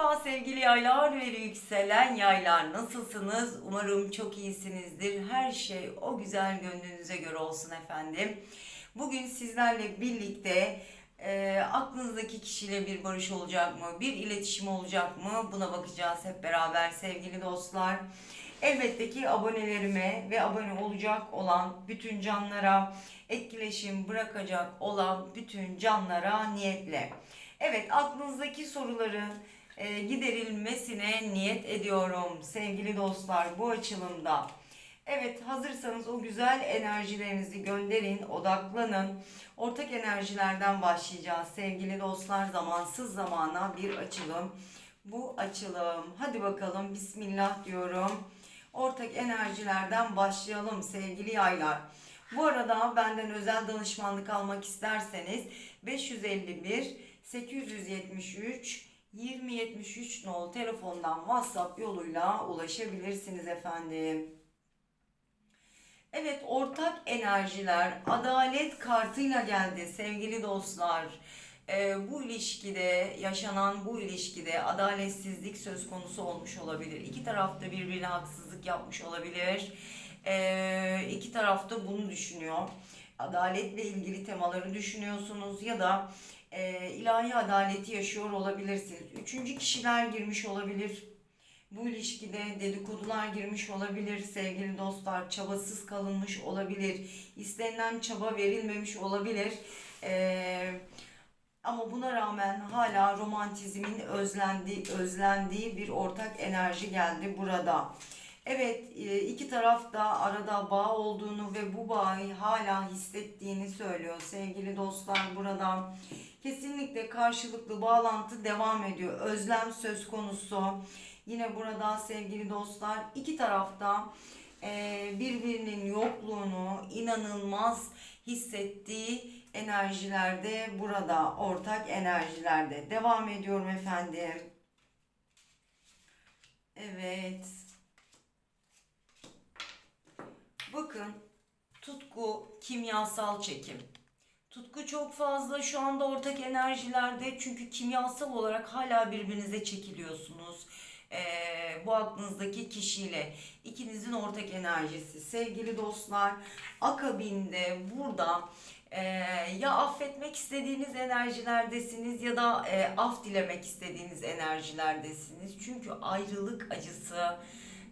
Merhaba sevgili yaylar ve yükselen yaylar. Nasılsınız? Umarım çok iyisinizdir. Her şey o güzel gönlünüze göre olsun efendim. Bugün sizlerle birlikte e, aklınızdaki kişiyle bir barış olacak mı? Bir iletişim olacak mı? Buna bakacağız hep beraber sevgili dostlar. Elbette ki abonelerime ve abone olacak olan bütün canlara, etkileşim bırakacak olan bütün canlara niyetle. Evet aklınızdaki soruların e, giderilmesine niyet ediyorum sevgili dostlar bu açılımda. Evet hazırsanız o güzel enerjilerinizi gönderin, odaklanın. Ortak enerjilerden başlayacağız sevgili dostlar. Zamansız zamana bir açılım. Bu açılım. Hadi bakalım bismillah diyorum. Ortak enerjilerden başlayalım sevgili yaylar. Bu arada benden özel danışmanlık almak isterseniz 551 873 2073 nol telefondan WhatsApp yoluyla ulaşabilirsiniz efendim. Evet ortak enerjiler adalet kartıyla geldi sevgili dostlar. Ee, bu ilişkide yaşanan bu ilişkide adaletsizlik söz konusu olmuş olabilir. İki tarafta birbirine haksızlık yapmış olabilir. Ee, iki tarafta bunu düşünüyor. Adaletle ilgili temaları düşünüyorsunuz ya da e, ilahi adaleti yaşıyor olabilirsiniz. Üçüncü kişiler girmiş olabilir. Bu ilişkide dedikodular girmiş olabilir sevgili dostlar. Çabasız kalınmış olabilir. İstenilen çaba verilmemiş olabilir. Ee, ama buna rağmen hala romantizmin özlendiği, özlendiği bir ortak enerji geldi burada. Evet e, iki taraf da arada bağ olduğunu ve bu bağı hala hissettiğini söylüyor sevgili dostlar burada. Kesinlikle karşılıklı bağlantı devam ediyor. Özlem söz konusu. Yine burada sevgili dostlar iki tarafta e, birbirinin yokluğunu inanılmaz hissettiği enerjilerde burada ortak enerjilerde devam ediyorum efendim. Evet. Bakın tutku kimyasal çekim. Tutku çok fazla şu anda ortak enerjilerde çünkü kimyasal olarak hala birbirinize çekiliyorsunuz. Ee, bu aklınızdaki kişiyle ikinizin ortak enerjisi sevgili dostlar akabinde burada e, ya affetmek istediğiniz enerjilerdesiniz ya da e, af dilemek istediğiniz enerjilerdesiniz çünkü ayrılık acısı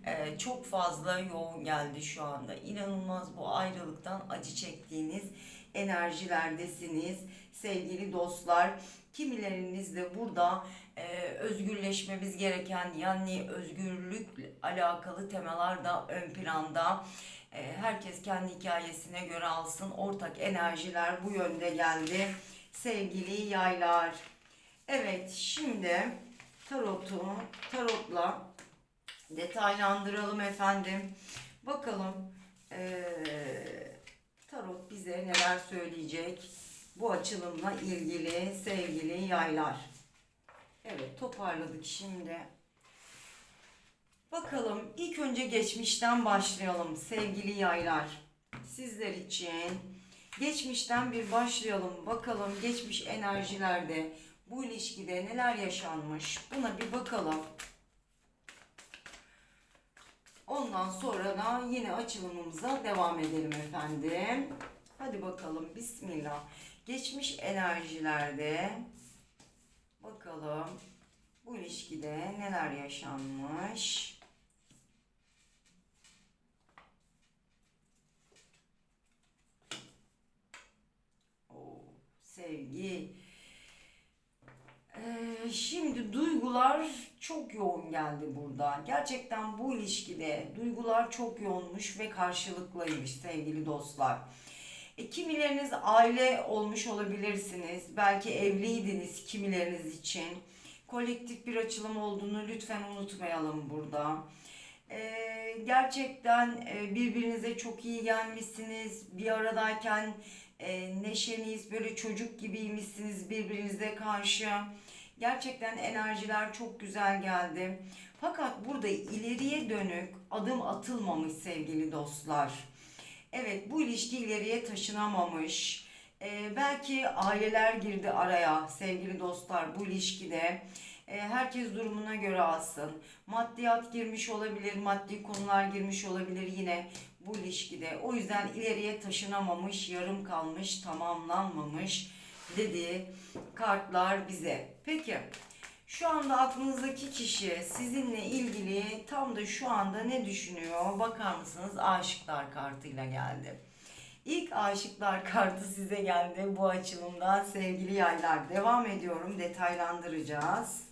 e, çok fazla yoğun geldi şu anda inanılmaz bu ayrılıktan acı çektiğiniz enerjilerdesiniz sevgili dostlar. Kimileriniz de burada e, özgürleşmemiz gereken yani özgürlükle alakalı temalar da ön planda. E, herkes kendi hikayesine göre alsın. Ortak enerjiler bu yönde geldi. Sevgili yaylar. Evet şimdi tarotu tarotla detaylandıralım efendim. Bakalım eee Tarot bize neler söyleyecek bu açılımla ilgili sevgili yaylar. Evet toparladık şimdi. Bakalım ilk önce geçmişten başlayalım sevgili yaylar. Sizler için geçmişten bir başlayalım. Bakalım geçmiş enerjilerde bu ilişkide neler yaşanmış buna bir bakalım. Ondan sonra da yine açılımımıza devam edelim efendim. Hadi bakalım bismillah. Geçmiş enerjilerde bakalım bu ilişkide neler yaşanmış. Sevgi. Ee, şimdi duygular çok yoğun geldi burada. Gerçekten bu ilişkide duygular çok yoğunmuş ve karşılıklıymış sevgili dostlar. E, kimileriniz aile olmuş olabilirsiniz. Belki evliydiniz kimileriniz için. Kolektif bir açılım olduğunu lütfen unutmayalım burada. E, gerçekten e, birbirinize çok iyi gelmişsiniz. Bir aradayken e, neşeniz böyle çocuk gibiymişsiniz birbirinize karşı. Gerçekten enerjiler çok güzel geldi. Fakat burada ileriye dönük adım atılmamış sevgili dostlar. Evet bu ilişki ileriye taşınamamış. Ee, belki aileler girdi araya sevgili dostlar bu ilişkide. E, herkes durumuna göre alsın. Maddiyat girmiş olabilir, maddi konular girmiş olabilir yine bu ilişkide. O yüzden ileriye taşınamamış, yarım kalmış, tamamlanmamış dediği kartlar bize. Peki şu anda aklınızdaki kişi sizinle ilgili tam da şu anda ne düşünüyor? Bakar mısınız? Aşıklar kartıyla geldi. İlk aşıklar kartı size geldi bu açılımda sevgili yaylar. Devam ediyorum detaylandıracağız.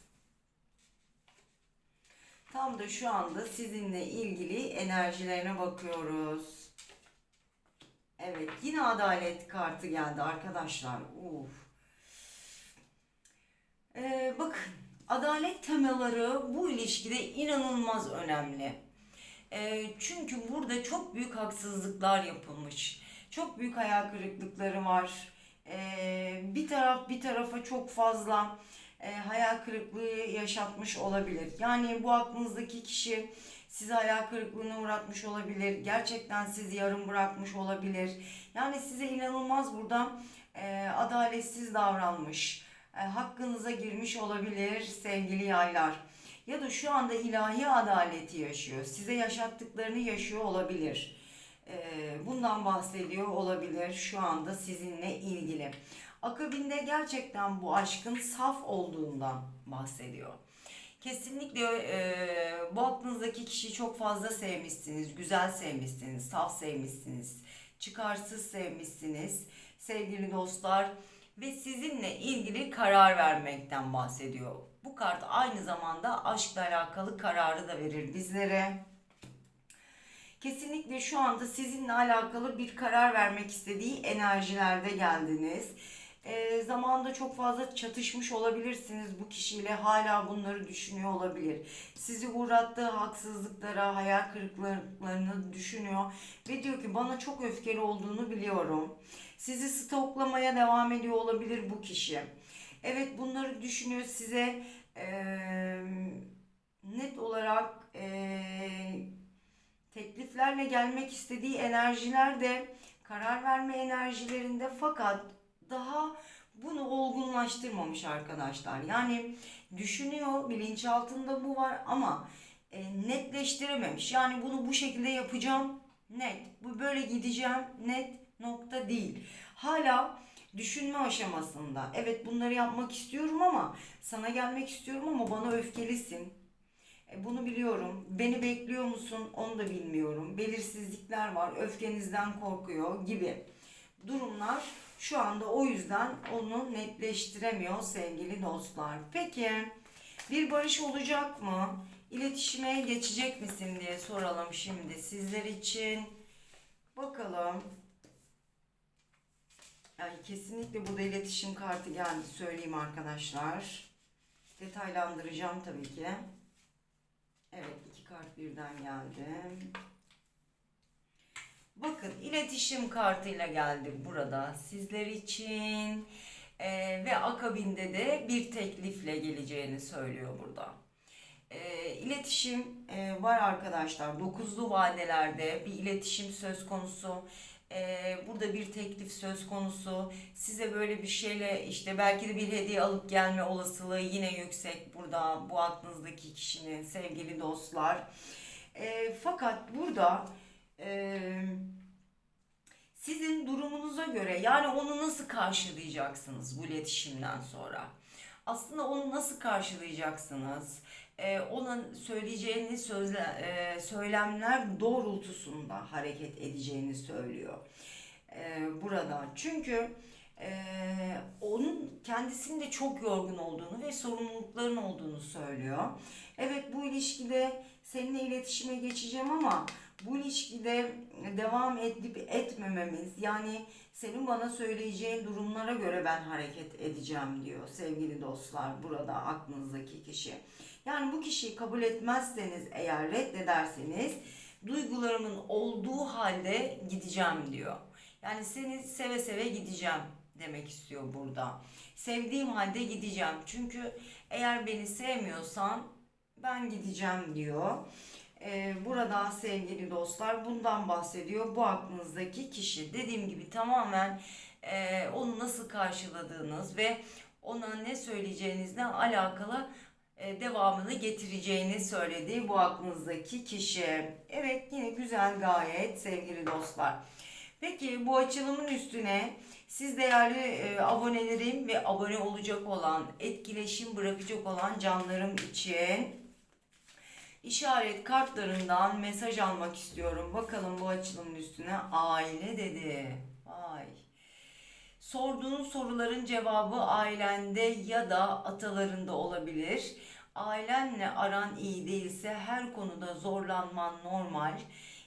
Tam da şu anda sizinle ilgili enerjilerine bakıyoruz. Evet yine adalet kartı geldi arkadaşlar. Uf. Ee, bakın adalet temaları bu ilişkide inanılmaz önemli. Ee, çünkü burada çok büyük haksızlıklar yapılmış. Çok büyük hayal kırıklıkları var. Ee, bir taraf bir tarafa çok fazla e, hayal kırıklığı yaşatmış olabilir. Yani bu aklınızdaki kişi sizi hayal kırıklığına uğratmış olabilir. Gerçekten sizi yarım bırakmış olabilir. Yani size inanılmaz burada e, adaletsiz davranmış. E, hakkınıza girmiş olabilir sevgili yaylar. Ya da şu anda ilahi adaleti yaşıyor. Size yaşattıklarını yaşıyor olabilir. E, bundan bahsediyor olabilir şu anda sizinle ilgili. Akabinde gerçekten bu aşkın saf olduğundan bahsediyor. Kesinlikle e, bu aklınızdaki kişiyi çok fazla sevmişsiniz, güzel sevmişsiniz, saf sevmişsiniz, çıkarsız sevmişsiniz sevgili dostlar ve sizinle ilgili karar vermekten bahsediyor. Bu kart aynı zamanda aşkla alakalı kararı da verir bizlere. Kesinlikle şu anda sizinle alakalı bir karar vermek istediği enerjilerde geldiniz. E, zamanında çok fazla çatışmış olabilirsiniz bu kişiyle hala bunları düşünüyor olabilir. Sizi uğrattığı haksızlıklara, hayal kırıklıklarını düşünüyor ve diyor ki bana çok öfkeli olduğunu biliyorum. Sizi stoklamaya devam ediyor olabilir bu kişi. Evet bunları düşünüyor size e, net olarak e, tekliflerle gelmek istediği enerjiler de karar verme enerjilerinde fakat daha bunu olgunlaştırmamış arkadaşlar. Yani düşünüyor, bilinçaltında bu var ama e, netleştirememiş. Yani bunu bu şekilde yapacağım net. Bu böyle gideceğim net nokta değil. Hala düşünme aşamasında. Evet bunları yapmak istiyorum ama sana gelmek istiyorum ama bana öfkelisin. E, bunu biliyorum. Beni bekliyor musun? Onu da bilmiyorum. Belirsizlikler var. Öfkenizden korkuyor gibi durumlar şu anda o yüzden onu netleştiremiyor sevgili dostlar. Peki bir barış olacak mı? İletişime geçecek misin diye soralım şimdi sizler için. Bakalım. Yani kesinlikle burada iletişim kartı geldi söyleyeyim arkadaşlar. Detaylandıracağım tabii ki. Evet iki kart birden geldi. Bakın iletişim kartıyla geldi burada sizler için Ee, ve akabinde de bir teklifle geleceğini söylüyor burada. Ee, iletişim e, var arkadaşlar dokuzlu vadelerde bir iletişim söz konusu. Ee, burada bir teklif söz konusu. Size böyle bir şeyle işte belki de bir hediye alıp gelme olasılığı yine yüksek burada bu aklınızdaki kişinin sevgili dostlar. Ee, fakat burada e, sizin durumunuza göre yani onu nasıl karşılayacaksınız bu iletişimden sonra? Aslında onu nasıl karşılayacaksınız? Ee, onun söyleyeceğini sözle, e, söylemler doğrultusunda hareket edeceğini söylüyor ee, burada. Çünkü e, onun kendisinin de çok yorgun olduğunu ve sorumlulukların olduğunu söylüyor. Evet bu ilişkide seninle iletişime geçeceğim ama bu ilişkide devam edip etmememiz yani senin bana söyleyeceğin durumlara göre ben hareket edeceğim diyor sevgili dostlar burada aklınızdaki kişi. Yani bu kişiyi kabul etmezseniz eğer reddederseniz duygularımın olduğu halde gideceğim diyor. Yani seni seve seve gideceğim demek istiyor burada. Sevdiğim halde gideceğim. Çünkü eğer beni sevmiyorsan ben gideceğim diyor. Ee, burada sevgili dostlar bundan bahsediyor. Bu aklınızdaki kişi. Dediğim gibi tamamen e, onu nasıl karşıladığınız ve ona ne söyleyeceğinizle alakalı e, devamını getireceğini söyledi bu aklınızdaki kişi. Evet yine güzel gayet sevgili dostlar. Peki bu açılımın üstüne siz değerli e, abonelerim ve abone olacak olan, etkileşim bırakacak olan canlarım için işaret kartlarından mesaj almak istiyorum. Bakalım bu açılımın üstüne aile dedi. Vay. Sorduğun soruların cevabı ailende ya da atalarında olabilir. Ailenle aran iyi değilse her konuda zorlanman normal.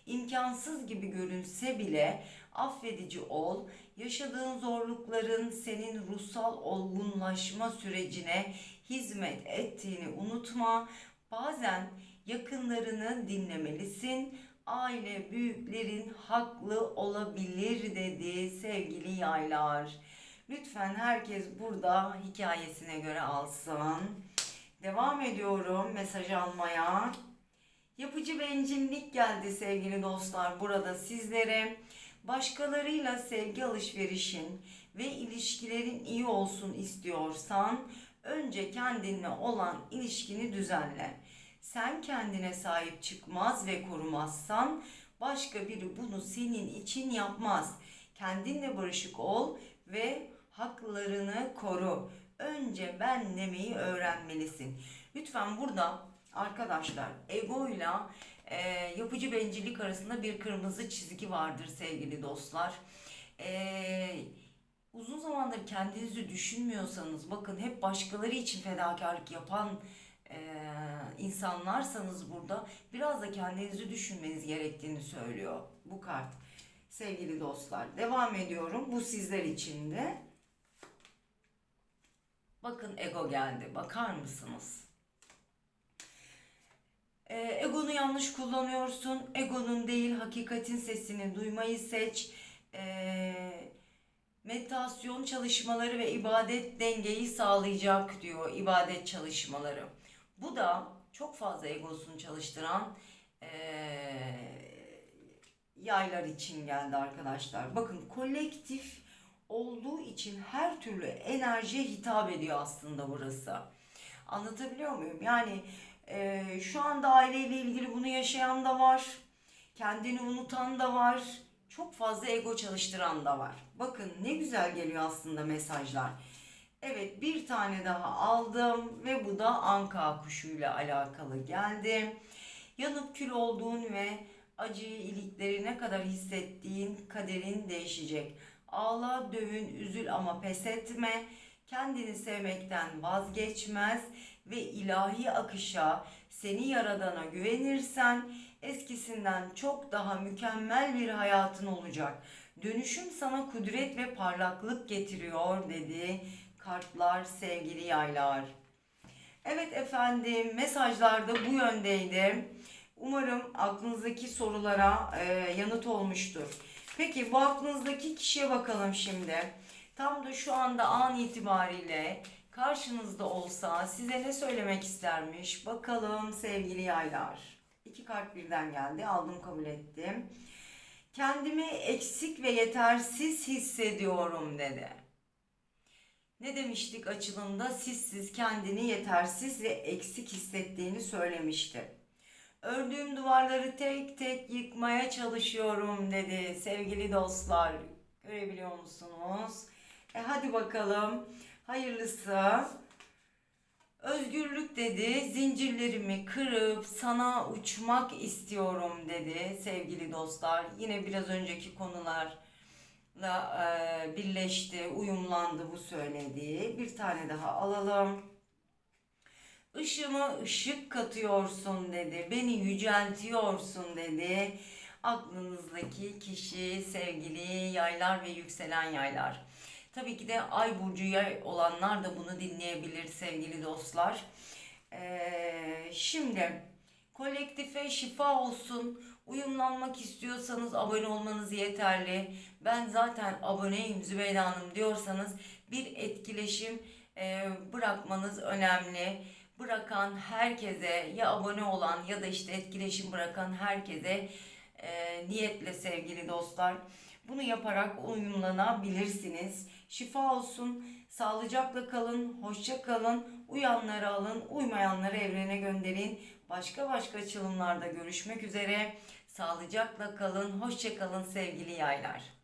İmkansız gibi görünse bile affedici ol. Yaşadığın zorlukların senin ruhsal olgunlaşma sürecine hizmet ettiğini unutma. Bazen yakınlarını dinlemelisin. Aile büyüklerin haklı olabilir dedi sevgili yaylar. Lütfen herkes burada hikayesine göre alsın. Devam ediyorum mesaj almaya. Yapıcı bencillik geldi sevgili dostlar burada sizlere. Başkalarıyla sevgi alışverişin ve ilişkilerin iyi olsun istiyorsan önce kendinle olan ilişkini düzenle. Sen kendine sahip çıkmaz ve korumazsan başka biri bunu senin için yapmaz. Kendinle barışık ol ve haklarını koru. Önce ben demeyi öğrenmelisin. Lütfen burada arkadaşlar egoyla e, yapıcı bencillik arasında bir kırmızı çizgi vardır sevgili dostlar. E, uzun zamandır kendinizi düşünmüyorsanız bakın hep başkaları için fedakarlık yapan e, insanlarsanız burada biraz da kendinizi düşünmeniz gerektiğini söylüyor bu kart. Sevgili dostlar devam ediyorum. Bu sizler için de. Bakın ego geldi. Bakar mısınız? Ee, egonu yanlış kullanıyorsun. Egonun değil hakikatin sesini duymayı seç. Ee, meditasyon çalışmaları ve ibadet dengeyi sağlayacak diyor ibadet çalışmaları. Bu da çok fazla egosunu çalıştıran ee, yaylar için geldi arkadaşlar. Bakın kolektif olduğu için her türlü enerjiye hitap ediyor aslında burası. Anlatabiliyor muyum? Yani e, şu anda aileyle ilgili bunu yaşayan da var. Kendini unutan da var. Çok fazla ego çalıştıran da var. Bakın ne güzel geliyor aslında mesajlar. Evet bir tane daha aldım ve bu da anka kuşuyla alakalı geldi. Yanıp kül olduğun ve acıyı ilikleri ne kadar hissettiğin kaderin değişecek. Ağla, dövün, üzül ama pes etme. Kendini sevmekten vazgeçmez ve ilahi akışa, seni yaradana güvenirsen eskisinden çok daha mükemmel bir hayatın olacak. Dönüşüm sana kudret ve parlaklık getiriyor dedi kartlar sevgili yaylar. Evet efendim mesajlar da bu yöndeydi. Umarım aklınızdaki sorulara e, yanıt olmuştur. Peki bu aklınızdaki kişiye bakalım şimdi. Tam da şu anda an itibariyle karşınızda olsa size ne söylemek istermiş? Bakalım sevgili yaylar. İki kart birden geldi. Aldım kabul ettim. Kendimi eksik ve yetersiz hissediyorum dedi. Ne demiştik açılımda? Sizsiz kendini yetersiz ve eksik hissettiğini söylemişti. Ördüğüm duvarları tek tek yıkmaya çalışıyorum dedi sevgili dostlar. Görebiliyor musunuz? E hadi bakalım. Hayırlısı. Özgürlük dedi. Zincirlerimi kırıp sana uçmak istiyorum dedi sevgili dostlar. Yine biraz önceki konularla e, birleşti, uyumlandı bu söylediği. Bir tane daha alalım. Işığıma ışık katıyorsun dedi. Beni yüceltiyorsun dedi. Aklınızdaki kişi sevgili yaylar ve yükselen yaylar. Tabii ki de ay burcu yay olanlar da bunu dinleyebilir sevgili dostlar. Ee, şimdi kolektife şifa olsun. Uyumlanmak istiyorsanız abone olmanız yeterli. Ben zaten aboneyim Zübeyde Hanım diyorsanız bir etkileşim e, bırakmanız önemli bırakan herkese ya abone olan ya da işte etkileşim bırakan herkese e, niyetle sevgili dostlar bunu yaparak uyumlanabilirsiniz. Şifa olsun, sağlıcakla kalın, hoşça kalın. Uyanları alın, uymayanları evrene gönderin. Başka başka açılımlarda görüşmek üzere. Sağlıcakla kalın, hoşça kalın sevgili yaylar.